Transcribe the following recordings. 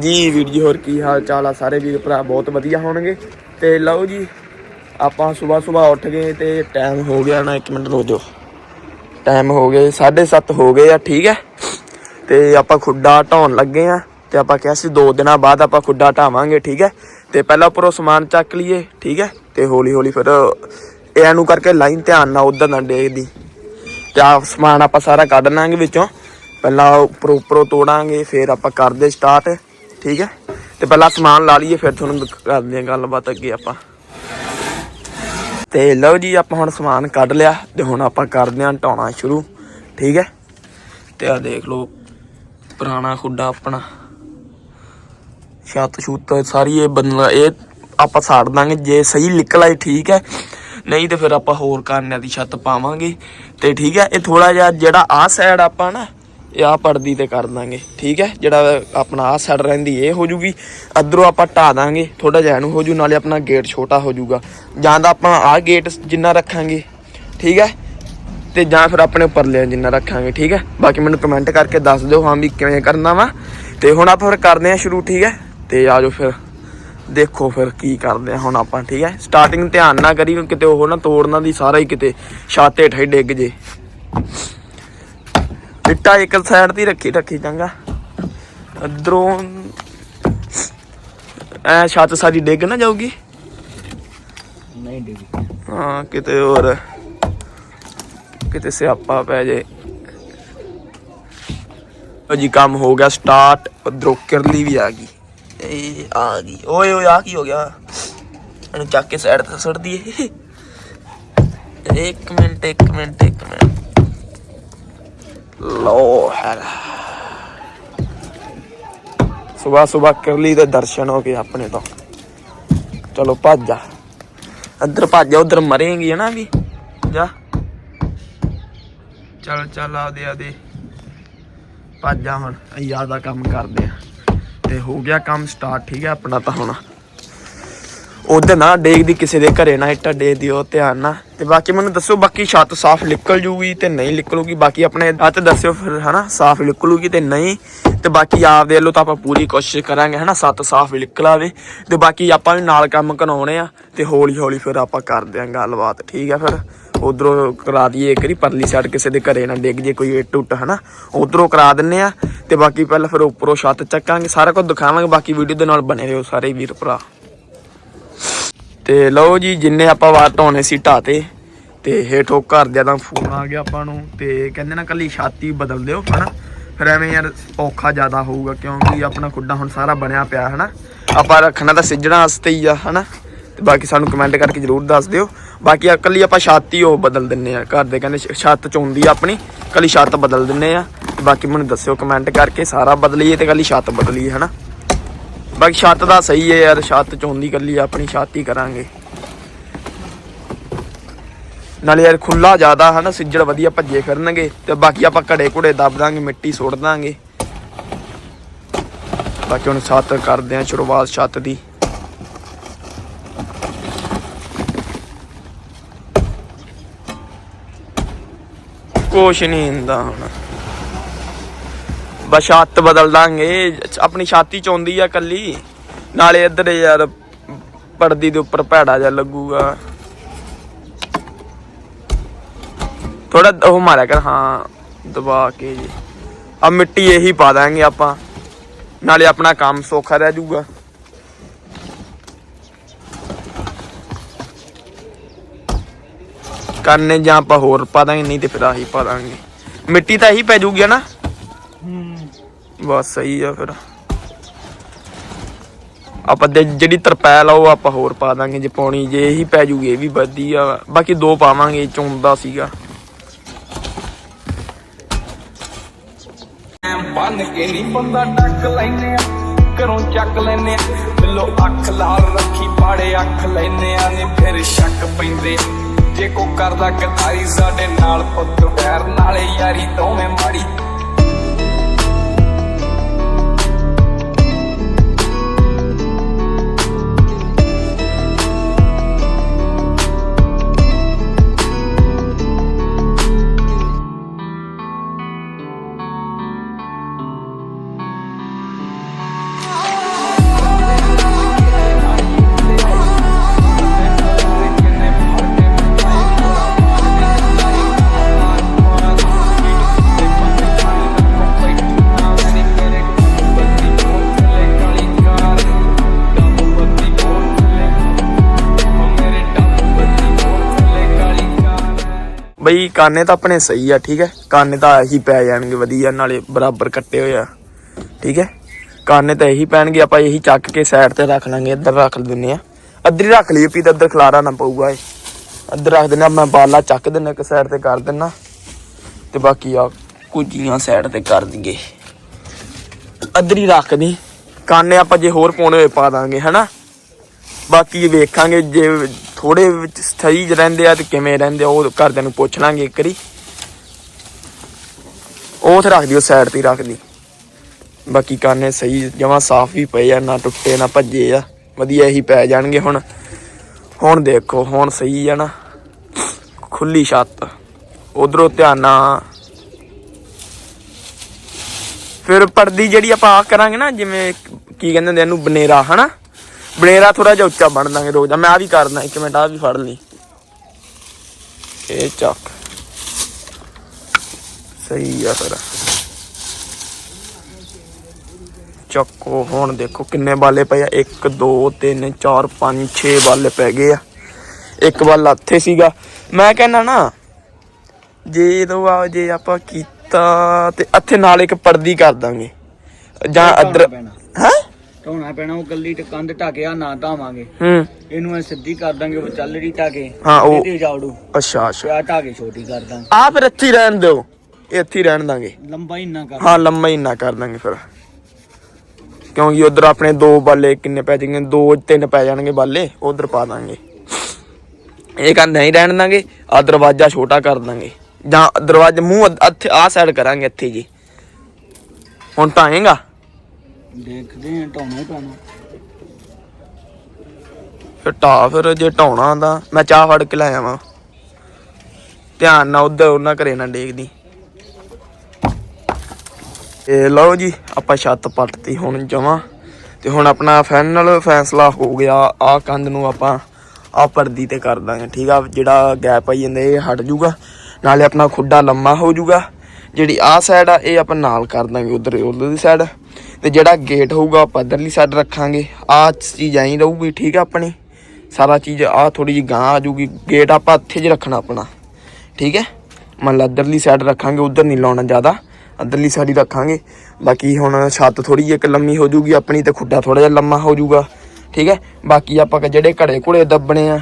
ਜੀ ਵੀਰ ਜੀ, ਹੋਰ ਕੀ ਹਾਲ ਚਾਲ ਆ? ਸਾਰੇ ਵੀਰ ਭਰਾ ਬਹੁਤ ਵਧੀਆ ਹੋਣਗੇ। ਤੇ ਲਓ ਜੀ, ਆਪਾਂ ਸਵੇਰ ਸਵੇਰ ਉੱਠ ਗਏ ਤੇ ਟਾਈਮ ਹੋ ਗਿਆ ਨਾ 1 ਮਿੰਟ ਰੁਕ ਜਾਓ। ਟਾਈਮ ਹੋ ਗਏ 7:30 ਹੋ ਗਏ ਆ, ਠੀਕ ਹੈ? ਤੇ ਆਪਾਂ ਖੁੱਡਾ ਢਾਉਣ ਲੱਗੇ ਆ ਤੇ ਆਪਾਂ ਕਿਹਾ ਸੀ 2 ਦਿਨਾਂ ਬਾਅਦ ਆਪਾਂ ਖੁੱਡਾ ਢਾਵਾਂਗੇ, ਠੀਕ ਹੈ? ਤੇ ਪਹਿਲਾਂ ਉੱਪਰੋਂ ਸਮਾਨ ਚੱਕ ਲਈਏ, ਠੀਕ ਹੈ? ਤੇ ਹੌਲੀ ਹੌਲੀ ਫਿਰ ਇਹ ਨੂੰ ਕਰਕੇ ਲਾਈਨ ਧਿਆਨ ਨਾਲ ਉਧਰ ਨਾ ਡੇਗਦੀ। ਤੇ ਆ ਸਮਾਨ ਆਪਾਂ ਸਾਰਾ ਕੱਢ ਲਾਂਗੇ ਵਿੱਚੋਂ। ਪਹਿਲਾਂ ਉੱਪਰੋਂ ਉੱਪਰੋਂ ਤੋੜਾਂਗੇ, ਫਿਰ ਆਪਾਂ ਕਰਦੇ ਸਟਾਰਟ ਠੀਕ ਹੈ? ਤੇ ਪਹਿਲਾਂ ਸਮਾਨ ਲਾ ਲਈਏ, ਫਿਰ ਤੁਹਾਨੂੰ ਕਰਦੇ ਹਾਂ ਗੱਲਬਾਤ ਅੱਗੇ ਆਪਾਂ। ਤੇ ਲਓ ਜੀ, ਆਪਾਂ ਹੁਣ ਸਮਾਨ ਕੱਢ ਲਿਆ ਤੇ ਹੁਣ ਆਪਾਂ ਕਰਦੇ ਹਾਂ ਢਾਉਣਾ ਸ਼ੁਰੂ। ਠੀਕ ਹੈ? ਤੇ ਆ ਦੇਖ ਲਓ, ਪੁਰਾਣਾ ਖੁੱਡਾ ਆਪਣਾ। ਛੱਤ ਛੁੱਤ ਸਾਰੀ ਇਹ ਬੰਨਣਾ ਇਹ ਆਪਾਂ ਸਾੜ ਦਾਂਗੇ, ਜੇ ਸਹੀ ਨਿਕਲ ਆਈ ਠੀਕ ਹੈ। ਨਹੀਂ ਤੇ ਫਿਰ ਆਪਾਂ ਹੋਰ ਕਾਰਨਿਆਂ ਦੀ ਛੱਤ ਪਾਵਾਂਗੇ। ਤੇ ਠੀਕ ਹੈ, ਇਹ ਥੋੜਾ ਜਿਹਾ ਜਿਹੜਾ ਆਹ ਸਾਈਡ ਆਪਾਂ ਨਾ ਇਹ ਆਹ ਪਰਦੀ ਤੇ ਕਰ ਦਾਂਗੇ, ਠੀਕ ਹੈ? ਜਿਹੜਾ ਆਪਣਾ ਆਹ ਸੜ ਰਹਿੰਦੀ, ਇਹ ਹੋ ਜੂਗੀ। ਅਧਰੋਂ ਆਪਾਂ ਢਾ ਦਾਂਗੇ ਥੋੜਾ ਜਿਹਾ ਨੂੰ ਹੋ ਜੂ, ਨਾਲੇ ਆਪਣਾ ਗੇਟ ਛੋਟਾ ਹੋ ਜੂਗਾ। ਜਾਂ ਤਾਂ ਆਪਾਂ ਆਹ ਗੇਟ ਜਿੰਨਾ ਰੱਖਾਂਗੇ, ਠੀਕ ਹੈ? ਤੇ ਜਾਂ ਫਿਰ ਆਪਣੇ ਉੱਪਰ ਲਿਆ ਜਿੰਨਾ ਰੱਖਾਂਗੇ, ਠੀਕ ਹੈ? ਬਾਕੀ ਮੈਨੂੰ ਕਮੈਂਟ ਕਰਕੇ ਦੱਸ ਦਿਓ ਹਾਂ ਵੀ ਕਿਵੇਂ ਕਰਨਾ ਵਾ। ਤੇ ਹੁਣ ਆਪਾਂ ਫਿਰ ਕਰਦੇ ਹਾਂ ਸ਼ੁਰੂ, ਠੀਕ ਹੈ? ਤੇ ਆਜੋ ਫਿਰ, ਦੇਖੋ ਫਿਰ ਕੀ ਕਰਦੇ ਆ ਹੁਣ ਆਪਾਂ, ਠੀਕ ਹੈ? ਸਟਾਰਟਿੰਗ ਧਿਆਨ ਨਾ ਕਰੀ, ਕਿਤੇ ਉਹ ਨਾ ਤੋੜਨਾ ਦੀ, ਸਾਰਾ ਹੀ ਕਿਤੇ ਛਾਤੇ ਠੇ ਡਿੱਗ ਜੇ। ਇੱਟਾ ਇੱਕ ਸਾਈਡ ਤੇ ਰੱਖੀ ਰੱਖੀ ਚੰਗਾ। ਅਧਰੋਂ ਐ ਛੱਤ ਸਾਰੀ ਡਿੱਗ ਨਾ ਜਾਊਗੀ? ਨਹੀਂ ਡਿੱਗੀ। ਹਾਂ ਕਿਤੇ ਹੋਰ ਕਿਤੇ ਸਿਆਪਾ ਪੈ ਜੇ। ਉਹ ਜੀ ਕੰਮ ਹੋ ਗਿਆ ਸਟਾਰਟ ਉਧਰੋਂ ਕਿਰਲੀ ਵੀ ਆ ਗਈ। ਇਹ ਆ ਗਈ। ਓਏ ਓਏ ਆ ਕੀ ਹੋ ਗਿਆ? ਇਹਨੂੰ ਚੱਕ ਕੇ ਸਾਈਡ ਤੇ ਸੁੱਟ ਦਈਏ। ਇੱਕ ਮਿੰਟ ਇੱਕ ਮਿੰਟ ਇੱਕ ਮਿੰਟ। ਲੋ ਹੈਗਾ ਸਵੇਰ ਸਵੇਰ ਕਿਰਲੀ ਦੇ ਦਰਸ਼ਨ ਹੋ ਗਏ ਆਪਣੇ ਤੋਂ। ਚਲੋ ਭੱਜ ਜਾ। ਅੰਦਰ ਭੱਜ ਜਾ, ਉਧਰ ਮਰੇਂਗੀ ਹਨਾ ਵੀ। ਜਾ। ਚੱਲ, ਚਲ ਆਦੇ ਆਦੇ। ਭੱਜ ਜਾ ਹੁਣ, ਅਸੀਂ ਆਪਦਾ ਕੰਮ ਕਰਦੇ ਆ ਤੇ ਹੋ ਗਿਆ ਕੰਮ ਸਟਾਰਟ ਠੀਕ ਹੈ, ਆਪਣਾ ਤਾਂ ਹੁਣ। ਉਹਦੇ ਨਾ ਡੇਗਦੀ ਕਿਸੇ ਦੇ ਘਰੇ ਨਾ ਇੱਟਾ ਡੇ ਦਿਓ ਧਿਆਨ ਨਾਲ। ਤੇ ਬਾਕੀ ਮੈਨੂੰ ਦੱਸੋ, ਬਾਕੀ ਛੱਤ ਸਾਫ਼ ਨਿਕਲ ਜੂਗੀ ਤੇ ਨਹੀਂ ਨਿਕਲੂਗੀ? ਬਾਕੀ ਆਪਣੇ ਹੱਥ ਦੱਸਿਓ ਫਿਰ, ਹਨਾ, ਸਾਫ਼ ਨਿਕਲੂਗੀ ਤੇ ਨਹੀਂ। ਤੇ ਬਾਕੀ ਆਪ ਦੇ ਵੱਲੋਂ ਤਾਂ ਆਪਾਂ ਪੂਰੀ ਕੋਸ਼ਿਸ਼ ਕਰਾਂਗੇ, ਹਨਾ ਸੱਤ ਸਾਫ਼ ਨਿਕਲ ਆਵੇ। ਤੇ ਬਾਕੀ ਆਪਾਂ ਵੀ ਨਾਲ ਕੰਮ ਕਰਾਉਣੇ ਆ, ਤੇ ਹੌਲੀ ਹੌਲੀ ਫਿਰ ਆਪਾਂ ਕਰਦੇ ਆਂ ਗੱਲਬਾਤ, ਠੀਕ ਆ ਫਿਰ? ਉਧਰੋਂ ਕਰਾ ਦਈਏ ਇੱਕ ਵਾਰੀ, ਪਰਲੀ ਸਾਈਡ ਕਿਸੇ ਦੇ ਘਰੇ ਨਾ ਡਿੱਗ ਜੇ ਕੋਈ ਇੱਟ ਟੁੱਟ ਹਨਾ? ਉਧਰੋਂ ਕਰਾ ਦਿੰਨੇ ਆ, ਤੇ ਬਾਕੀ ਪਹਿਲਾਂ ਫਿਰ ਉੱਪਰੋਂ ਛੱਤ ਚੱਕਾਂਗੇ, ਸਾਰਾ ਕੁਝ ਦਿਖਾਵਾਂਗੇ, ਬਾਕੀ ਵੀਡੀਓ ਦੇ ਨਾਲ ਬਣੇ ਰਹੋ ਸਾਰੇ ਵੀਰ ਭਰਾ। ਤੇ ਲਓ ਜੀ, ਜਿੰਨੇ ਆਪਾਂ ਵਾਰ ਢਾਉਣੇ ਸੀ ਢਾਤੇ, ਤੇ ਹੇਠੋਂ ਘਰਦਿਆਂ ਦਾ ਫੋਨ ਆ ਗਿਆ ਆਪਾਂ ਨੂੰ, ਤੇ ਕਹਿੰਦੇ ਨਾ ਕੱਲੀ ਛਾਤੀ ਬਦਲ ਦਿਓ, ਹਨਾ? ਫਿਰ ਐਵੇਂ ਯਾਰ ਔਖਾ ਜ਼ਿਆਦਾ ਹੋਊਗਾ, ਕਿਉਂਕਿ ਆਪਣਾ ਖੁੱਡਾ ਹੁਣ ਸਾਰਾ ਬਣਿਆ ਪਿਆ, ਹਨਾ? ਆਪਾਂ ਰੱਖਣਾ ਤਾਂ ਸਿੱਜਣਾ ਵਾਸਤੇ ਹੀ ਆ, ਹਨਾ? ਤੇ ਬਾਕੀ ਸਾਨੂੰ ਕਮੈਂਟ ਕਰਕੇ ਜਰੂਰ ਦੱਸ ਦਿਓ। ਬਾਕੀ ਆ, ਕੱਲੀ ਆਪਾਂ ਛਾਤੀ ਉਹ ਬਦਲ ਦਿੰਨੇ ਆ, ਘਰ ਦੇ ਕਹਿੰਦੇ ਛ- ਛੱਤ ਚੋਂਦੀ ਆ ਆਪਣੀ, ਕੱਲੀ ਛੱਤ ਬਦਲ ਦਿੰਨੇ ਆ। ਤੇ ਬਾਕੀ ਮੈਨੂੰ ਦੱਸਿਓ ਕਮੈਂਟ ਕਰਕੇ, ਸਾਰਾ ਬਦਲੀਏ ਤੇ ਕੱਲੀ ਛੱਤ ਬਦਲੀਏ, ਹਨਾ? ਬਾਕੀ ਛੱਤ ਦਾ ਸਹੀ ਹੈ ਯਾਰ, ਛੱਤ ਚੋਂਦੀ ਕੱਲੀ ਆਪਣੀ ਛੱਤ ਹੀ ਕਰਾਂਗੇ। ਨਾਲੇ ਯਾਰ ਖੁੱਲਾ ਜ਼ਿਆਦਾ ਹਨਾ, ਸਿੱਜੜ ਵਧੀਆ ਭੱਜੇ ਫਿਰਨਗੇ, ਤੇ ਬਾਕੀ ਆਪਾਂ ਘੜੇ ਘੁੜੇ ਦੱਬ ਦਾਂਗੇ, ਮਿੱਟੀ ਸੁੱਟ ਦਾਂਗੇ। ਬਾਕੀ ਹੁਣ ਛੱਤ ਕਰਦੇ ਆ ਸ਼ੁਰੂਆਤ ਛੱਤ ਦੀ। ਕੁਛ ਨਹੀਂ ਹੁੰਦਾ ਹੁਣ। ਬਸ ਛੱਤ ਬਦਲ ਦਾਂਗੇ। ਆਪਣੀ ਛਾਤੀ ਚੋਂਦੀ ਆ ਕੱਲੀ। ਨਾਲੇ ਇੱਧਰ ਯਾਰ ਪਰਦੀ ਦੇ ਉੱਪਰ ਭੈੜਾ ਜਿਹਾ ਲੱਗੂਗਾ। ਥੋੜਾ ਉਹ ਮਾਰਿਆ ਕਰ, ਹਾਂ, ਦਬਾ ਕੇ ਜੀ। ਆ ਮਿੱਟੀ ਇਹੀ ਪਾ ਦਾਂਗੇ ਆਪਾਂ। ਨਾਲੇ ਆਪਣਾ ਕੰਮ ਸੌਖਾ ਰਹਿ ਜਾਊਗਾ। ਕਰਨੇ ਜਾਂ ਆਪਾਂ ਹੋਰ ਪਾ ਦਾਂਗੇ, ਨਹੀਂ ਤੇ ਫਿਰ ਆਹੀ ਪਾ ਦਾਂਗੇ। ਮਿੱਟੀ ਤਾਂ ਇਹੀ ਪੈ ਜਾਊਗੀ ਨਾ? ਬਸ ਸਹੀ ਆ ਫਿਰ। ਆਪਾਂ ਦੇ ਜਿਹੜੀ ਤਰਪੈਲ ਆ, ਉਹ ਆਪਾਂ ਹੋਰ ਪਾ ਦਾਂਗੇ ਜੇ ਪਾਉਣੀ, ਜੇ ਇਹੀ ਪੈ ਜੂਗੀ, ਇਹ ਵੀ ਵਧੀਆ ਵਾ। ਬਾਕੀ ਦੋ ਪਾਵਾਂਗੇ ਚੁੰਦਾ ਸੀਗਾ। ਬੰਨ ਕੇ ਨਹੀਂ ਬੰਦਾ ਟੱਕ ਲੈਨੇ ਆ, ਘਰੋਂ ਚੱਕ ਲੈਨੇ ਆ। ਬਿੱਲੋ ਅੱਖ ਲਾਲ ਰੱਖੀ, ਪਾੜੇ ਅੱਖ ਲੈਨੇ ਆ ਨੇ, ਫਿਰ ਸ਼ੱਕ ਪੈਂਦੇ। ਜੇ ਕੋ ਕਰਦਾ ਗਦਾਰੀ ਸਾਡੇ ਨਾਲ ਪੁੱਤ ਵੈਰ, ਨਾਲੇ ਯਾਰੀ ਦੋਵੇਂ ਮਾੜੀ। ਬਈ ਕਾਨੇ ਤਾਂ ਆਪਣੇ ਸਹੀ ਆ, ਠੀਕ ਹੈ? ਕਾਨੇ ਤਾਂ ਇਹੀ ਪੈ ਜਾਣਗੇ, ਵਧੀਆ, ਨਾਲੇ ਬਰਾਬਰ ਕੱਟੇ ਹੋਏ ਆ, ਠੀਕ ਹੈ? ਕਾਨੇ ਤਾਂ ਇਹੀ ਪੈਣਗੇ, ਆਪਾਂ ਇਹੀ ਚੱਕ ਕੇ ਸਾਈਡ ਤੇ ਰੱਖ ਲਾਂਗੇ, ਇੱਧਰ ਰੱਖ ਦਿੰਨੇ ਆ ਅੱਧਰ ਰੱਖ ਲਈਏ, ਵੀ ਤਾਂ ਇੱਧਰ ਖਲਾਰਾ ਨਾ ਪਊਗਾ ਇਹ। ਇੱਧਰ ਰੱਖ ਦਿੰਨਾ ਮੈਂ ਬਾਲਾ ਚੱਕ ਦਿੰਨਾ ਇੱਕ ਸਾਈਡ ਤੇ ਕਰ ਦਿੰਨਾ ਤੇ ਬਾਕੀ ਆ ਕੁਝੀਆਂ ਸਾਈਡ ਤੇ ਕਰ ਦਈਏ। ਅੱਧਰੀ ਹੀ ਰੱਖ ਦੀ ਕਾਨੇ ਆਪਾਂ ਜੇ ਹੋਰ ਪਾਉਣੇ ਹੋਏ ਪਾ ਦਾਂਗੇ, ਹਨਾ? ਬਾਕੀ ਵੇਖਾਂਗੇ, ਜੇ ਥੋੜੇ ਵਿੱਚ ਸਹੀ ਜਿਹੇ ਰਹਿੰਦੇ ਆ ਤੇ ਕਿਵੇਂ ਰਹਿੰਦੇ ਆ, ਉਹ ਘਰਦਿਆਂ ਨੂੰ ਪੁੱਛ ਲਾਂਗੇ ਇੱਕ ਵਾਰੀ। ਉਹ ਤੇ ਰੱਖ ਦਿਓ ਸਾਈਡ ਤੇ ਹੀ ਰੱਖ ਦੀ ਬਾਕੀ ਕਾਨੇ ਸਹੀ, ਜਮਾਂ ਸਾਫ਼ ਵੀ ਪਏ ਆ, ਨਾ ਟੁੱਟੇ, ਨਾ ਭੱਜੇ ਆ। ਵਧੀਆ ਹੀ ਪੈ ਜਾਣਗੇ ਹੁਣ। ਹੁਣ ਦੇਖੋ, ਹੁਣ ਸਹੀ ਆ ਨਾ। ਖੁੱਲੀ ਛੱਤ। ਉਧਰੋਂ ਧਿਆਨ ਨਾਲ। ਫਿਰ ਪਰਦੀ ਜਿਹੜੀ ਆਪਾਂ ਆ ਕਰਾਂਗੇ ਨਾ, ਜਿਵੇਂ ਕੀ ਕਹਿੰਦੇ ਹੁੰਦੇ ਇਹਨੂੰ ਬਨੇਰਾ, ਹਨਾ? ਬਨੇਰਾ ਥੋੜਾ ਜਿਹਾ ਉੱਚਾ ਬਣ ਦਾਂਗੇ ਰੋਜ਼ ਮੈਂ ਆ ਵੀ ਕਰਨਾ ਇੱਕ ਮਿੰਟ ਆ ਵੀ ਫੜ ਲਈ। ਇਹ ਚੱਕ। ਸਹੀ ਆ ਫਿਰ। ਚੱਕੋ ਹੁਣ ਦੇਖੋ ਕਿੰਨੇ ਬਾਲੇ ਪਏ ਆ। 1 2 3 4 5 6 ਬਾਲੇ ਪੈ ਗਏ ਆ। ਇੱਕ ਬਾਲ ਇੱਥੇ ਸੀਗਾ। ਮੈਂ ਕਹਿੰਦਾ ਨਾ ਜੇ ਜਦੋਂ ਆ ਜੇ ਆਪਾਂ ਕੀਤਾ ਤੇ ਇੱਥੇ ਨਾਲ ਇੱਕ ਪਰਦੀ ਕਰ ਦਾਂਗੇ। ਜਾਂ ਅਦਰ ਹੈ? ਢੋਣਾ ਪੈਣਾ ਉਹ ਗੱਲੀ ਤੇ ਕੰਧ ਢਾਕਿਆ ਨਾ ਢਾਵਾਂਗੇ ਹੂੰ। ਇਹਨੂੰ ਐ ਸਿੱਧੀ ਕਰ ਦਾਂਗੇ ਉਹ ਚੱਲੜੀ ਢਾਕੇ ਹਾਂ, ਉਹ- ਤੇ ਜਾੜੂ ਅੱਛਾ ਅੱਛਾ। ਪਿਆ ਢਾਕੇ ਛੋਟੀ ਕਰ ਦਾਂਗੇ। ਆ ਫਿਰ ਇੱਥੇ ਹੀ ਰਹਿਣ ਦਿਓ। ਇੱਥੇ ਹੀ ਰਹਿਣ ਦਾਂਗੇ। ਲੰਬਾ ਹੀ ਨਾ ਕਰ। ਹਾਂ ਲੰਮਾ ਹੀ ਨਾ ਕਰ ਦਾਂਗੇ ਫਿਰ। ਕਿਉਂਕਿ ਉਧਰ ਆਪਣੇ ਦੋ ਬਾਲੇ ਕਿੰਨੇ ਪੈ ਜਾਣਗੇ? ਦੋ ਤਿੰਨ ਪੈ ਜਾਣਗੇ ਬਾਲੇ ਉਧਰ ਪਾ ਦਾਂਗੇ। ਇਹ ਕੰਨ ਨਹੀਂ ਰਹਿਣ ਦਾਂਗੇ ਆ ਦਰਵਾਜ਼ਾ ਛੋਟਾ ਕਰ ਦਾਂਗੇ। ਜਾਂ ਦਰਵਾਜ਼ਾ ਮੂੰਹ ਆ ਸਾਈਡ ਕਰਾਂਗੇ ਇੱਥੇ ਜੀ। ਹੁਣ ਟਾਏਗਾ ਦੇਖਦੇ ਆ ਢੋਣਾ ਹੀ ਪੈਣਾ। ਫਿਰ ਢਾ ਫਿਰ ਜੇ ਢਾਉਣਾ ਦਾ ਮੈਂ ਚਾਹ ਫੜ ਕੇ ਲੈ ਆਵਾਂ। ਧਿਆਨ ਨਾਲ ਉਧਰ ਉਹਨਾਂ ਘਰੇ ਨਾ ਡੇਗਦੀ ਇਹ ਲਓ ਜੀ, ਆਪਾਂ ਛੱਤ ਪੱਟਤੀ ਹੁਣ ਜਮਾਂ ਤੇ ਹੁਣ ਆਪਣਾ ਫਾਈਨਲ ਫੈਸਲਾ ਹੋ ਗਿਆ। ਆ ਕੰਧ ਨੂੰ ਆਪਾਂ ਆ ਪਰਦੀ ਤੇ ਕਰ ਦਾਂਗੇ, ਠੀਕ ਆ? ਜਿਹੜਾ ਗੈਪ ਆਈ ਜਾਂਦਾ, ਇਹ ਹਟ ਜੂਗਾ। ਨਾਲੇ ਆਪਣਾ ਖੁੱਡਾ ਲੰਮਾ ਹੋ ਜੂਗਾ। ਜਿਹੜੀ ਆ ਸਾਈਡ ਆ, ਇਹ ਆਪਾਂ ਨਾਲ ਕਰ ਦਾਂਗੇ ਉਧਰ ਉਧਰ ਦੀ ਸਾਈਡ ਤੇ ਜਿਹੜਾ ਗੇਟ ਹੋਊਗਾ, ਆਪਾਂ ਇੱਧਰਲੀ ਸਾਈਡ ਰੱਖਾਂਗੇ। ਆ ਚੀਜ਼ ਐਂ ਰਹੂਗੀ, ਠੀਕ ਆ ਆਪਣੀ? ਸਾਰਾ ਚੀਜ਼ ਆ ਥੋੜੀ ਜਿਹੀ ਗਾਂ ਆ ਜੂਗੀ ਗੇਟ ਆਪਾਂ ਇੱਥੇ ਜ ਰੱਖਣਾ ਆਪਣਾ, ਠੀਕ ਹੈ? ਮੰਨ ਲਾ ਇੱਧਰਲੀ ਸਾਈਡ ਰੱਖਾਂਗੇ, ਉਧਰ ਨਹੀਂ ਲਾਉਣਾ ਜ਼ਿਆਦਾ। ਇੱਧਰਲੀ ਸਾਈਡ ਹੀ ਰੱਖਾਂਗੇ। ਬਾਕੀ ਹੁਣ ਛੱਤ ਥੋੜੀ ਜਿਹੀ ਇੱਕ ਲੰਮੀ ਹੋ ਜੂਗੀ ਆਪਣੀ, ਤੇ ਖੁੱਡਾ ਥੋੜਾ ਜਿਹਾ ਲੰਮਾ ਹੋ ਜੂਗਾ ਠੀਕ ਹੈ? ਬਾਕੀ ਆਪਾਂ ਜਿਹੜੇ ਘੜੇ ਘੁੜੇ ਦੱਬਣੇ ਆ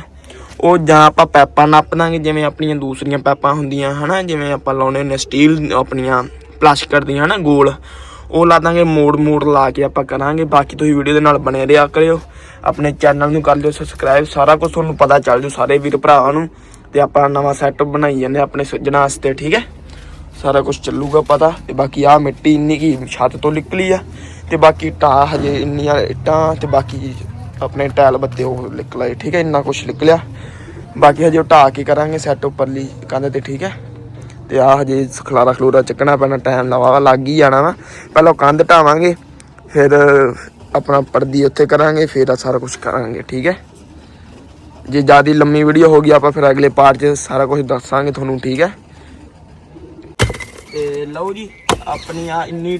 ਉਹ ਜਾਂ ਆਪਾਂ ਪੈਪਾਂ ਨੱਪ ਦਾਂਗੇ ਜਿਵੇਂ ਆਪਣੀਆਂ ਦੂਸਰੀਆਂ ਪੈਪਾਂ ਹੁੰਦੀਆਂ, ਹਨਾ? ਜਿਵੇਂ ਆਪਾਂ ਲਾਉਣੇ ਹੁੰਦੇ ਸਟੀਲ ਆਪਣੀਆਂ ਪਲਾਸਟਿਕ ਦੀਆਂ, ਹਨਾ, ਗੋਲ। ਉਹ ਲਾ ਦਾਂਗੇ, ਮੋੜ ਮੋੜ ਲਾ ਕੇ ਆਪਾਂ ਕਰਾਂਗੇ। ਬਾਕੀ ਤੁਸੀਂ ਵੀਡੀਓ ਦੇ ਨਾਲ ਬਣੇ ਰਿਹਾ ਕਰਿਓ। ਆਪਣੇ ਚੈਨਲ ਨੂੰ ਕਰ ਲਿਓ ਸਬਸਕ੍ਰਾਈਬ ਸਾਰਾ ਕੁਝ ਤੁਹਾਨੂੰ ਪਤਾ ਚੱਲ ਜੂ ਸਾਰੇ ਵੀਰ ਭਰਾਵਾਂ ਨੂੰ। ਤੇ ਆਪਾਂ ਨਵਾਂ ਸੈਟਅਪ ਬਣਾਈ ਜਾਂਦੇ ਆਪਣੇ ਸੱਜਣਾ ਵਾਸਤੇ, ਠੀਕ ਹੈ? ਸਾਰਾ ਕੁਝ ਚੱਲੂਗਾ ਪਤਾ। ਤੇ ਬਾਕੀ ਆ ਮਿੱਟੀ ਇੰਨੀ ਕੀ ਛੱਤ ਤੋਂ ਨਿਕਲੀ ਆ। ਤੇ ਬਾਕੀ ਟਾ ਹਜੇ ਇੰਨੀਆਂ ਇੱਟਾਂ, ਤੇ ਬਾਕੀ ਆਪਣੇ ਟਾਇਲ ਬੱਤੇ ਉਹ ਨਿਕਲ ਆਏ ਠੀਕ ਹੈ, ਇੰਨਾ ਕੁਝ ਨਿਕਲਿਆ ਬਾਕੀ ਹਜੇ ਉਹ ਢਾ ਕੇ ਕਰਾਂਗੇ ਸੈੱਟ ਉੱਪਰਲੀ ਕੰਧ ਤੇ, ਠੀਕ ਹੈ। ਤੇ ਆ ਹਜੇ ਖਲਾਰਾ ਖਲੂਰਾ ਚੱਕਣਾ ਪੈਣਾ ਟਾਈਮ ਲਵਾਵਾ ਲੱਗ ਹੀ ਜਾਣਾ ਵਾ। ਪਹਿਲਾਂ ਕੰਧ ਢਾਵਾਂਗੇ, ਫਿਰ ਆਪਣਾ ਪਰਦੀ ਉੱਥੇ ਕਰਾਂਗੇ, ਫਿਰ ਆਹ ਸਾਰਾ ਕੁਝ ਕਰਾਂਗੇ, ਠੀਕ ਹੈ। ਜੇ ਜ਼ਿਆਦਾ ਲੰਮੀ ਵੀਡੀਓ ਹੋ ਗਈ, ਆਪਾਂ ਫਿਰ ਅਗਲੇ ਪਾਰਟ 'ਚ ਸਾਰਾ ਕੁਝ ਦੱਸਾਂਗੇ ਤੁਹਾਨੂੰ, ਠੀਕ ਹੈ। ਤੇ ਲਓ ਜੀ, ਆਪਣੀ ਆ ਇੰਨੀ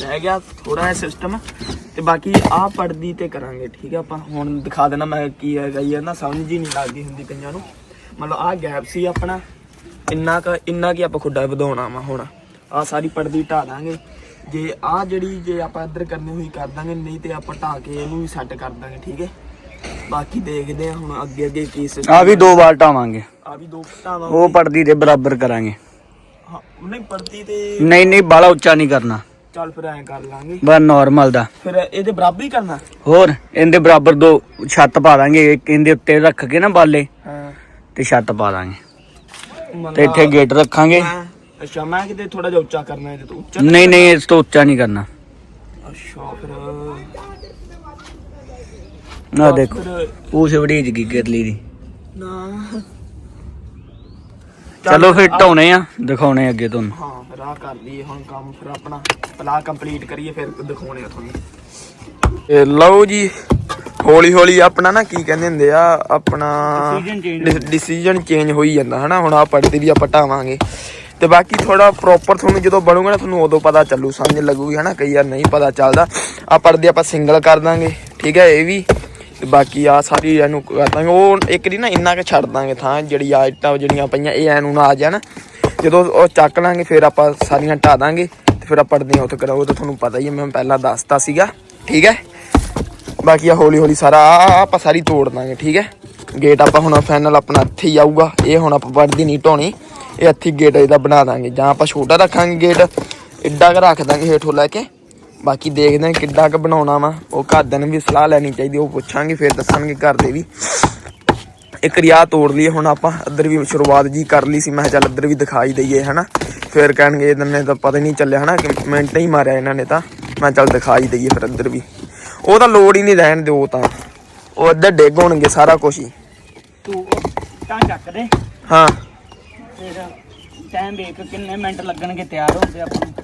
ਰਹਿ ਗਿਆ ਥੋੜਾ ਜਿਹਾ ਸਿਸਟਮ ਤੇ ਬਾਕੀ ਆ ਪੜਦੀ ਤੇ ਕਰਾਂਗੇ ਠੀਕ ਹੈ ਆਪਾਂ ਹੁਣ ਦਿਖਾ ਦੇਣਾ ਮੈਂ ਕੀ ਹੈਗਾ ਇਹ ਨਾ ਸਮਝ ਹੀ ਨਹੀਂ ਲੱਗਦੀ ਹੁੰਦੀ ਕਈਆਂ ਨੂੰ। ਮਤਲਬ ਆ ਗੈਪ ਸੀ ਆਪਣਾ ਇੰਨਾ ਕ ਇੰਨਾ ਕੀ ਆਪਾਂ ਖੁੱਡਾ ਵਧਾਉਣਾ ਵਾ ਹੁਣ। ਆ ਸਾਰੀ ਪੜਦੀ ਢਾ ਦਾਂਗੇ। ਜੇ ਆ ਜਿਹੜੀ ਜੇ ਆਪਾਂ ਇੱਧਰ ਕਰਨੀ ਹੋਈ ਕਰ ਦਾਂਗੇ ਨਹੀਂ ਤੇ ਆਪਾਂ ਢਾ ਕੇ ਇਹਨੂੰ ਵੀ ਸੈੱਟ ਕਰ ਦਾਂਗੇ ਠੀਕ ਹੈ ਬਾਕੀ ਦੇਖਦੇ ਆ ਹੁਣ ਅੱਗੇ ਅੱਗੇ ਕੀ system ਆ ਵੀ ਦੋ ਵਾਰ ਢਾਵਾਂਗੇ। ਆ ਵੀ ਦੋ ਢਾਵਾਂ ਉਹ ਪੜਦੀ ਦੇ ਬਰਾਬਰ ਕਰਾਂਗੇ। ਹਾਂ ਨਹੀਂ ਪੜਦੀ ਤੇ ਨਹੀਂ ਨਹੀਂ ਬਾਲਾ ਉੱਚਾ ਨਹੀਂ ਕਰਨਾ। ਚੱਲ ਫਿਰ ਐਂ ਕਰ ਲਾਂਗੇ। ਬਸ ਨਾਰਮਲ ਦਾ। ਫਿਰ ਇਹਦੇ ਬਰਾਬਰ ਹੀ ਕਰਨਾ? ਹੋਰ ਇਹਦੇ ਬਰਾਬਰ ਦੋ ਛੱਤ ਪਾ ਦਾਂਗੇ ਇੱਕ ਇਹਦੇ ਉੱਤੇ ਰੱਖ ਕੇ ਨਾ ਬਾਲੇ। ਹਾਂ। ਤੇ ਛੱਤ ਪਾ ਦਾਂਗੇ। ਤੇ ਇੱਥੇ ਗੇਟ ਰੱਖਾਂਗੇ। ਅੱਛਾ ਮੈਂ ਕਿਤੇ ਥੋੜਾ ਜਿਹਾ ਉੱਚਾ ਕਰਨਾ ਹੈ ਤੇ ਤੂੰ ਉੱਚਾ ਨਹੀਂ ਨਹੀਂ ਇਸ ਤੋਂ ਉੱਚਾ ਨਹੀਂ ਕਰਨਾ। ਅੱਛਾ ਫਿਰ ਨਾ ਦੇਖੋ ਜਗੀ ਗਰਲੀ ਦੀ। ਨਾ। ਚਲੋ ਫਿਰ ਢਾਉਣੇ ਆ ਦਿਖਾਉਣੇ ਅੱਗੇ ਤੁਹਾਨੂੰ। ਹਾਂ। ਆ ਕਰ ਲਈਏ ਹੁਣ ਕੰਮ ਫਿਰ ਆਪਣਾ ਪਲਾ ਕੰਪਲੀਟ ਕਰੀਏ ਫਿਰ ਦਿਖਾਉਣੇ ਆ ਤੁਹਾਨੂੰ। ਇਹ ਲਓ ਜੀ ਹੌਲੀ ਹੌਲੀ ਆਪਣਾ ਨਾ ਕੀ ਕਹਿੰਦੇ ਹੁੰਦੇ ਆ ਆਪਣਾ ਡਿਸੀਜਨ ਚੇਂਜ ਹੋਈ ਜਾਂਦਾ ਹਨਾ? ਹੁਣ ਆ ਪੜਦੇ ਵੀ ਆਪਾਂ ਢਾਵਾਂਗੇ। ਤੇ ਬਾਕੀ ਥੋੜਾ ਪ੍ਰੋਪਰ ਤੁਹਾਨੂੰ ਜਦੋਂ ਬਣੂਗਾ ਨਾ ਤੁਹਾਨੂੰ ਉਦੋਂ ਪਤਾ ਚੱਲੂ ਸਮਝ ਲੱਗੂਗੀ ਹਨਾ? ਕਈ ਵਾਰ ਨਹੀਂ ਪਤਾ ਚੱਲਦਾ। ਆ ਪੜਦੇ ਆਪਾਂ ਸਿੰਗਲ ਕਰ ਦਾਂਗੇ ਠੀਕ ਹੈ ਇਹ ਵੀ। ਤੇ ਬਾਕੀ ਆ ਸਾਰੀ ਇਹਨੂੰ ਕਰ ਦਾਂਗੇ। ਉਹ ਇੱਕ ਦੀ ਨਾ ਇੰਨਾ ਕੁ ਛੱਡ ਦਾਂਗੇ ਥਾਂ ਜਿਹੜੀ ਆ ਇੱਟਾਂ ਜਿਹੜੀਆਂ ਪਈਆਂ ਇਹ ਐਨੂੰ ਨਾ ਆ ਜਾਣ। ਜਦੋਂ ਉਹ ਚੱਕ ਲਾਂਗੇ, ਫਿਰ ਆਪਾਂ ਸਾਰੀਆਂ ਢਾ ਦਾਂਗੇ ਤੇ ਫਿਰ ਆਪਾਂ ਪੜਦੀਆਂ ਉੱਥੇ ਕਰਾਂਗੇ ਉਹ ਤਾਂ ਤੁਹਾਨੂੰ ਪਤਾ ਹੀ ਹੈ, ਮੈਂ ਪਹਿਲਾਂ ਦੱਸਤਾ ਸੀਗਾ, ਠੀਕ ਹੈ? ਬਾਕੀ ਆ ਹੌਲੀ ਹੌਲੀ ਸਾਰਾ, ਆਹ ਆਪਾਂ ਸਾਰੀ ਤੋੜ ਦਾਂਗੇ, ਠੀਕ ਹੈ? ਗੇਟ ਆਪਾਂ ਹੁਣ ਫਾਈਨਲ ਆਪਣਾ ਇੱਥੇ ਹੀ ਆਊਗਾ, ਇਹ ਹੁਣ ਆਪਾਂ ਪੜਦੀ ਨਹੀਂ ਢੋਣੀ, ਇਹ ਇੱਥੇ ਗੇਟ ਇਹਦਾ ਬਣਾ ਦਾਂਗੇ, ਜਾਂ ਆਪਾਂ ਛੋਟਾ ਰੱਖਾਂਗੇ ਗੇਟ, ਇੱਡਾ ਕੁ ਰੱਖ ਦਾਂਗੇ ਹੇਠੋਂ ਲੈ ਕੇ, ਬਾਕੀ ਦੇਖਦੇ ਹਾਂ ਕਿੱਡਾ ਕੁ ਬਣਾਉਣਾ ਵਾ, ਉਹ ਘਰਦਿਆਂ ਨੂੰ ਵੀ ਸਲਾਹ ਲੈਣੀ ਚਾਹੀਦੀ, ਉਹ ਪੁੱਛਾਂਗੇ, ਫਿਰ ਦੱਸਣਗੇ ਘਰ ਦੇ ਵੀ। ਇੱਕ ਰਿਆ ਤੋੜ ਲਈਏ ਹੁਣ ਆਪਾਂ ਇੱਧਰ ਵੀ ਸ਼ੁਰੂਆਤ ਜੀ ਕਰ ਲਈ ਸੀ ਮੈਂ ਚੱਲ ਇੱਧਰ ਵੀ ਦਿਖਾਈ ਦਈਏ ਹਨਾ? ਫਿਰ ਕਹਿਣਗੇ ਇਹਨਾਂ ਨੇ ਤਾਂ ਪਤਾ ਨਹੀਂ ਚੱਲਿਆ ਹਨਾ ਕਿ ਮਿੰਟ ਹੀ ਮਾਰਿਆ ਇਹਨਾਂ ਨੇ ਤਾਂ। ਮੈਂ ਚੱਲ ਦਿਖਾਈ ਦਈਏ ਫਿਰ ਇੱਧਰ ਵੀ। ਉਹ ਤਾਂ ਲੋੜ ਹੀ ਨਹੀਂ ਰਹਿਣ ਦਿਓ ਤਾਂ। ਉਹ ਇੱਧਰ ਡਿੱਗ ਹੋਣਗੇ ਸਾਰਾ ਕੁਝ ਹੀ। ਤੂੰ ਤਾਂ ਚੱਕ ਦੇ। ਹਾਂ। ਫਿਰ ਟਾਈਮ ਦੇਖ ਕਿੰਨੇ ਮਿੰਟ ਲੱਗਣਗੇ ਤਿਆਰ ਹੋਣ ਤੇ ਆਪਾਂ ਨੂੰ।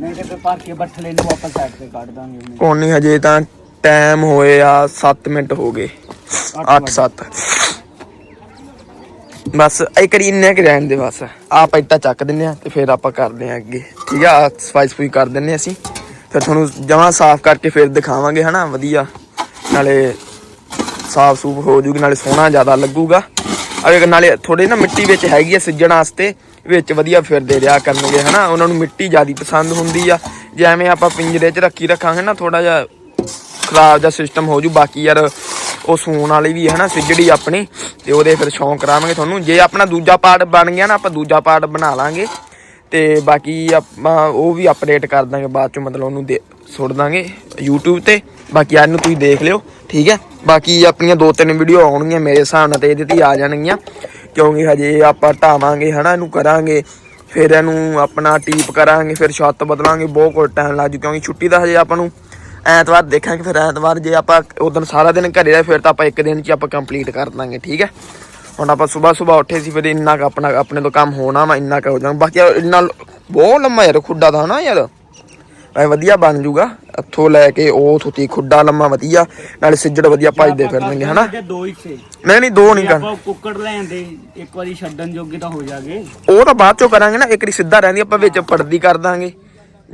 ਨਹੀਂ ਤੇ ਫਿਰ ਭਰ ਕੇ ਬੱਠਲੇ ਨੂੰ ਆਪਾਂ ਸਾਈਡ ਤੇ ਕੱਢ ਦਾਂਗੇ ਉਹਨੇ। ਕੋਣ ਨਹੀਂ ਹਜੇ ਤਾਂ ਟਾਈਮ ਹੋਏ ਆ 7 ਮਿੰਟ ਹੋ ਗਏ। 8 7 ਬਸ ਇਹ ਕਰੀ ਇੰਨੇ ਕਿ ਰਹਿਣ ਦੇ ਬਸ। ਆਪ ਇੱਟਾ ਚੱਕ ਦਿੰਨੇ ਆ ਤੇ ਫਿਰ ਆਪਾਂ ਕਰਦੇ ਆ ਅੱਗੇ। ਠੀਕ ਆ? ਸਫ਼ਾਈ ਸਫੂਈ ਕਰ ਦਿੰਨੇ ਆ ਅਸੀਂ। ਫਿਰ ਤੁਹਾਨੂੰ ਜਮਾਂ ਸਾਫ਼ ਕਰਕੇ ਫਿਰ ਦਿਖਾਵਾਂਗੇ, ਹਨਾ? ਵਧੀਆ। ਨਾਲੇ ਸਾਫ਼ ਸੂਫ ਹੋ ਜੂਗੀ, ਨਾਲੇ ਸੋਹਣਾ ਜ਼ਿਆਦਾ ਲੱਗੂਗਾ। ਅਗੇ ਨਾਲੇ ਥੋੜੇ ਨਾ ਮਿੱਟੀ ਵਿੱਚ ਹੈਗੀ ਆ ਸਿੱਜਣ ਵਾਸਤੇ, ਵਿੱਚ ਵਧੀਆ ਫਿਰਦੇ ਰਿਹਾ ਕਰਨਗੇ, ਹਨਾ? ਉਹਨਾਂ ਨੂੰ ਮਿੱਟੀ ਜ਼ਿਆਦੀ ਪਸੰਦ ਹੁੰਦੀ ਆ। ਜਿਵੇਂ ਆਪਾਂ ਪਿੰਜਰੇ 'ਚ ਰੱਖੀ ਰੱਖਾਂਗੇ ਨਾ ਥੋੜਾ ਜਿਹਾ ਖਰਾਬ ਦਾ ਸਿਸਟਮ ਹੋ ਜੂ। ਬਾਕੀ ਯਾਰ ਉਹ ਸੂਣ ਵਾਲੀ ਵੀ ਹੈ ਨਾ, ਸਿੱਜੜੀ ਆਪਣੀ, ਤੇ ਉਹਦੇ ਫਿਰ ਸ਼ੌਂਕ ਕਰਾਵਾਂਗੇ ਤੁਹਾਨੂੰ। ਜੇ ਆਪਣਾ ਦੂਜਾ ਪਾਰਟ ਬਣ ਗਿਆ ਨਾ, ਆਪਾਂ ਦੂਜਾ ਪਾਰਟ ਬਣਾ ਲਾਂਗੇ। ਤੇ ਬਾਕੀ ਆਪਾਂ ਉਹ ਵੀ ਅਪਡੇਟ ਕਰ ਦਾਂਗੇ, ਬਾਅਦ ਚ ਮਤਲਬ ਉਹਨੂੰ ਦੇ ਸੁੱਟ ਦਾਂਗੇ YouTube ਤੇ। ਬਾਕੀ ਇਹਨੂੰ ਤੁਸੀਂ ਦੇਖ ਲਿਓ, ਠੀਕ ਹੈ? ਬਾਕੀ ਆਪਣੀਆਂ ਦੋ ਤਿੰਨ ਵੀਡੀਓ ਆਉਣਗੀਆਂ ਮੇਰੇ ਹਿਸਾਬ ਨਾਲ ਤੇ ਇਹਦੇ ਤੇ ਆ ਜਾਣਗੀਆਂ। ਕਿਉਂਕਿ ਹਜੇ ਆਪਾਂ ਢਾਵਾਂਗੇ ਹਨਾ, ਇਹਨੂੰ ਕਰਾਂਗੇ। ਫਿਰ ਇਹਨੂੰ ਆਪਣਾ ਟੀਪ ਕਰਾਂਗੇ, ਫਿਰ ਛੱਤ ਬਦਲਾਂਗੇ, ਬਹੁਤ ਕੁਝ ਟਾਈਮ ਲੱਗ ਜੂ, ਕਿਉਂਕਿ ਛੁੱਟੀ ਦਾ ਹਜੇ ਆਪਾਂ ਨੂੰ ਐਤਵਾਰ ਦੇਖਾਂਗੇ ਫਿਰ ਐਤਵਾਰ ਜੇ ਆਪਾਂ ਉਦੋਂ ਸਾਰਾ ਦਿਨ ਘਰੇ ਰਹੇ ਫਿਰ ਤਾਂ ਆਪਾਂ ਇੱਕ ਦਿਨ 'ਚ ਆਪਾਂ ਕੰਪਲੀਟ ਕਰ ਦਾਂਗੇ ਠੀਕ ਹੈ? ਹੁਣ ਆਪਾਂ ਸਵੇਰ ਸਵੇਰ ਉੱਠੇ ਸੀ ਫਿਰ ਇੰਨਾ ਕੁ ਆਪਣਾ ਆਪਣੇ ਤੋਂ ਕੰਮ ਹੋਣਾ ਵਾ ਇੰਨਾ ਕੁ ਹੋ ਜਾਣਾ। ਬਾਕੀ ਇੰਨਾ ਬਹੁਤ ਲੰਮਾ ਯਾਰ ਖੁੱਡਾ ਦਾ ਨਾ ਯਾਰ। ਐ ਵਧੀਆ ਬਣ ਜੂਗਾ ਇੱਥੋਂ ਲੈ ਕੇ ਉਹ ਥੁੱਤੀ ਖੁੱਡਾ ਲੰਮਾ ਵਧੀਆ ਨਾਲੇ ਸਿੱਜੜ ਵਧੀਆ ਭਜਦੇ ਫਿਰਨਗੇ ਹਨਾ? ਨਹੀਂ ਨਹੀਂ ਦੋ ਨਹੀਂ ਕਰ ਆਪਾਂ ਕੁੱਕੜ ਲੈਣ ਦੇ ਇੱਕ ਵਾਰੀ ਛੱਡਣ ਜੋਗੇ ਤਾਂ ਹੋ ਜਾਗੇ। ਉਹ ਤਾਂ ਬਾਅਦ ਚੋਂ ਕਰਾਂਗੇ ਨਾ ਇੱਕ ਵਾਰੀ ਸਿੱਧਾ ਰਹਿੰਦੀ ਆਪਾਂ ਵਿੱਚ ਪੜਦੀ ਕਰ ਦਾਂਗੇ।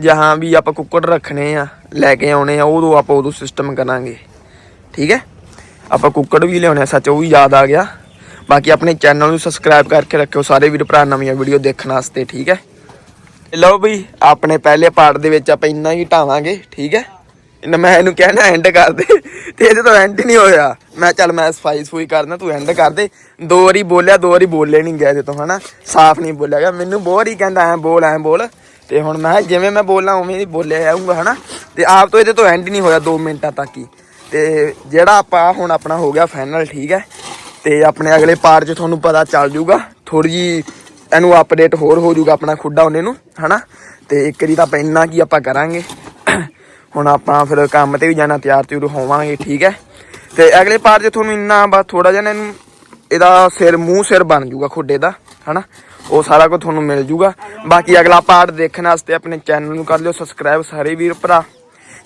ਜਹਾਂ ਵੀ ਆਪਾਂ ਕੁੱਕੜ ਰੱਖਣੇ ਆ, ਲੈ ਕੇ ਆਉਣੇ ਆ, ਉਦੋਂ ਆਪਾਂ ਉਦੋਂ ਸਿਸਟਮ ਕਰਾਂਗੇ। ਠੀਕ ਹੈ? ਆਪਾਂ ਕੁੱਕੜ ਵੀ ਲਿਆਉਣੇ ਆ, ਸੱਚ ਉਹ ਵੀ ਯਾਦ ਆ ਗਿਆ। ਬਾਕੀ ਆਪਣੇ ਚੈਨਲ ਨੂੰ ਸਬਸਕ੍ਰਾਈਬ ਕਰਕੇ ਰੱਖਿਓ, ਸਾਰੇ ਵੀਰ ਭਰਾ ਨਵੀਆਂ ਵੀਡੀਓ ਦੇਖਣ ਵਾਸਤੇ, ਠੀਕ ਹੈ? ਲਓ ਬਈ, ਆਪਣੇ ਪਹਿਲੇ ਪਾਰਟ ਦੇ ਵਿੱਚ ਆਪਾਂ ਇੰਨਾ ਹੀ ਢਾਵਾਂਗੇ, ਠੀਕ ਹੈ? ਇਹਨਾਂ ਮੈਂ ਇਹਨੂੰ ਕਹਿਣਾ ਐਂਡ ਕਰ ਦੇ, ਤੇ ਇਹਦੇ ਤੋਂ ਐਂਡ ਹੀ ਨਹੀਂ ਹੋਇਆ। ਮੈਂ ਚੱਲ ਮੈਂ ਸਫ਼ਾਈ ਸਫੂਈ ਕਰਦਾ ਤੂੰ ਐਂਡ ਕਰ ਦੇ। ਦੋ ਵਾਰੀ ਬੋਲਿਆ, ਦੋ ਵਾਰੀ ਬੋਲੇ ਨਹੀਂ ਗਿਆ ਇਹਦੇ ਤੋਂ, ਹਨਾ? ਸਾਫ਼ ਨਹੀਂ ਬੋਲਿਆ ਗਿਆ। ਮੈਨੂੰ ਬਹੁਤ ਹੀ ਕਹਿੰਦਾ, ਐ ਬੋਲ ਐ ਬੋਲ। ਤੇ ਹੁਣ ਮੈਂ ਜਿਵੇਂ ਮੈਂ ਬੋਲਾਂ, ਉਵੇਂ ਹੀ ਬੋਲਿਆ ਜਾਊਂਗਾ, ਹਨਾ? ਤੇ ਆਪ ਤੋਂ ਇਹਦੇ ਤੋਂ ਐਂਡ ਨਹੀਂ ਹੋਇਆ 2 ਮਿੰਟਾਂ ਤੱਕ ਹੀ। ਤੇ ਜਿਹੜਾ ਆਪਾਂ ਹੁਣ ਆਪਣਾ ਹੋ ਗਿਆ ਫਾਈਨਲ ਠੀਕ ਹੈ? ਤੇ ਆਪਣੇ ਅਗਲੇ ਪਾਰਟ 'ਚ ਤੁਹਾਨੂੰ ਪਤਾ ਚੱਲ ਜੂਗਾ। ਥੋੜੀ ਜੀ ਇਹਨੂੰ ਅਪਡੇਟ ਹੋਰ ਹੋ ਜੂਗਾ ਆਪਣਾ ਖੁੱਡਾ ਉਹਨੇ ਨੂੰ, ਹਨਾ? ਤੇ ਇੱਕ ਵਾਰੀ ਤਾਂ ਆਪਾਂ ਇੰਨਾ ਕੀ ਆਪਾਂ ਕਰਾਂਗੇ। ਹੁਣ ਆਪਾਂ ਫਿਰ ਕੰਮ ਤੇ ਵੀ ਜਾਣਾ, ਤਿਆਰ ਤਿਉਰ ਹੋਵਾਂਗੇ, ਠੀਕ ਹੈ? ਤੇ ਅਗਲੇ ਪਾਰਟ 'ਚ ਤੁਹਾਨੂੰ ਇੰਨਾ ਬਸ ਥੋੜਾ ਜਿਹਾ ਨਾ ਇਹਨੂੰ, ਇਹਦਾ ਸਿਰ, ਮੂੰਹ ਸਿਰ ਬਣ ਜੂਗਾ ਖੁੱਡੇ ਦਾ, ਹਨਾ? ਉਹ ਸਾਰਾ ਕੁਝ ਤੁਹਾਨੂੰ ਮਿਲ ਜੂਗਾ। ਬਾਕੀ ਅਗਲਾ ਪਾਰਟ ਦੇਖਣ ਵਾਸਤੇ ਆਪਣੇ ਚੈਨਲ ਨੂੰ ਕਰ ਲਿਓ ਸਬਸਕ੍ਰਾਈਬ ਸਾਰੇ ਵੀਰ ਭਰਾ।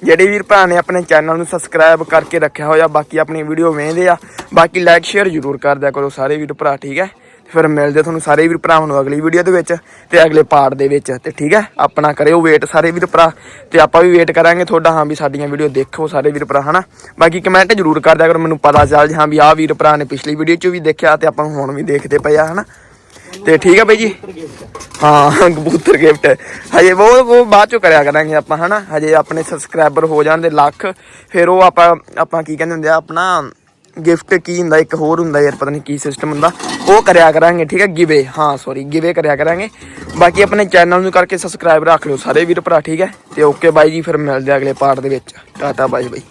ਜਿਹੜੇ ਵੀਰ ਭਰਾ ਨੇ ਆਪਣੇ ਚੈਨਲ ਨੂੰ ਸਬਸਕ੍ਰਾਈਬ ਕਰਕੇ ਰੱਖਿਆ ਹੋਇਆ, ਬਾਕੀ ਆਪਣੀ ਵੀਡੀਓ ਵੇਖਦੇ ਆ। ਬਾਕੀ ਲਾਈਕ ਸ਼ੇਅਰ ਜ਼ਰੂਰ ਕਰ ਦਿਆ ਕਰੋ ਸਾਰੇ ਵੀਰ ਭਰਾ, ਠੀਕ ਹੈ? ਫਿਰ ਮਿਲਦੇ ਤੁਹਾਨੂੰ ਸਾਰੇ ਵੀਰ ਭਰਾਵਾਂ ਨੂੰ ਅਗਲੀ ਵੀਡੀਓ ਦੇ ਵਿੱਚ ਤੇ ਅਗਲੇ ਪਾਰਟ ਦੇ ਵਿੱਚ। ਤੇ ਠੀਕ ਹੈ? ਆਪਣਾ ਕਰਿਓ ਵੇਟ ਸਾਰੇ ਵੀਰ ਭਰਾ। ਤੇ ਆਪਾਂ ਵੀ ਵੇਟ ਕਰਾਂਗੇ ਤੁਹਾਡਾ, ਹਾਂ ਵੀ ਸਾਡੀਆਂ ਵੀਡੀਓ ਦੇਖੋ ਸਾਰੇ ਵੀਰ ਭਰਾ, ਹਨਾ? ਬਾਕੀ ਕਮੈਂਟ ਜ਼ਰੂਰ ਕਰ ਦਿਆ ਕਰੋ, ਮੈਨੂੰ ਪਤਾ ਚੱਲ ਜੇ, ਹਾਂ ਵੀ ਆਹ ਵੀਰ ਭਰਾ ਨੇ ਪਿਛਲੀ ਵੀਡੀਓ 'ਚ ਵੀ ਦੇਖਿਆ ਤੇ ਆਪਾਂ ਨੂੰ ਹੁਣ ਵੀ ਦੇਖਦੇ ਪਏ ਆ, ਹਨਾ? ਤੇ ਠੀਕ ਹੈ ਬਾਈ ਜੀ? ਹਾਂ, ਕਬੂਤਰ ਗਿਫਟ ਹਜੇ ਉਹ ਉਹ ਬਾਅਦ ਚੋਂ ਕਰਿਆ ਕਰਾਂਗੇ ਆਪਾਂ, ਹਨਾ? ਹਜੇ ਆਪਣੇ ਸਬਸਕ੍ਰਾਈਬਰ ਹੋ ਜਾਂਦੇ ਲੱਖ, ਫਿਰ ਉਹ ਆਪਾਂ ਆਪਾਂ ਕੀ ਕਹਿੰਦੇ ਹੁੰਦੇ ਆ, ਆਪਣਾ ਗਿਫਟ ਕੀ ਹੁੰਦਾ, ਇੱਕ ਹੋਰ ਹੁੰਦਾ ਯਾਰ, ਪਤਾ ਨਹੀਂ ਕੀ ਸਿਸਟਮ ਹੁੰਦਾ। ਉਹ ਕਰਿਆ ਕਰਾਂਗੇ, ਠੀਕ ਹੈ ਗਿਵੇ ਹਾਂ ਸੌਰੀ ਗਿਵੇ ਕਰਿਆ ਕਰਾਂਗੇ। ਬਾਕੀ ਆਪਣੇ ਚੈਨਲ ਨੂੰ ਕਰਕੇ ਸਬਸਕ੍ਰਾਈਬ ਰੱਖ ਲਿਓ ਸਾਰੇ ਵੀਰ ਭਰਾ, ਠੀਕ ਹੈ? ਤੇ ਓਕੇ ਬਾਈ ਜੀ, ਫਿਰ ਮਿਲਦੇ ਅਗਲੇ ਪਾਰਟ ਦੇ ਵਿੱਚ। ਟਾਟਾ ਬਾਈ ਬਾਈ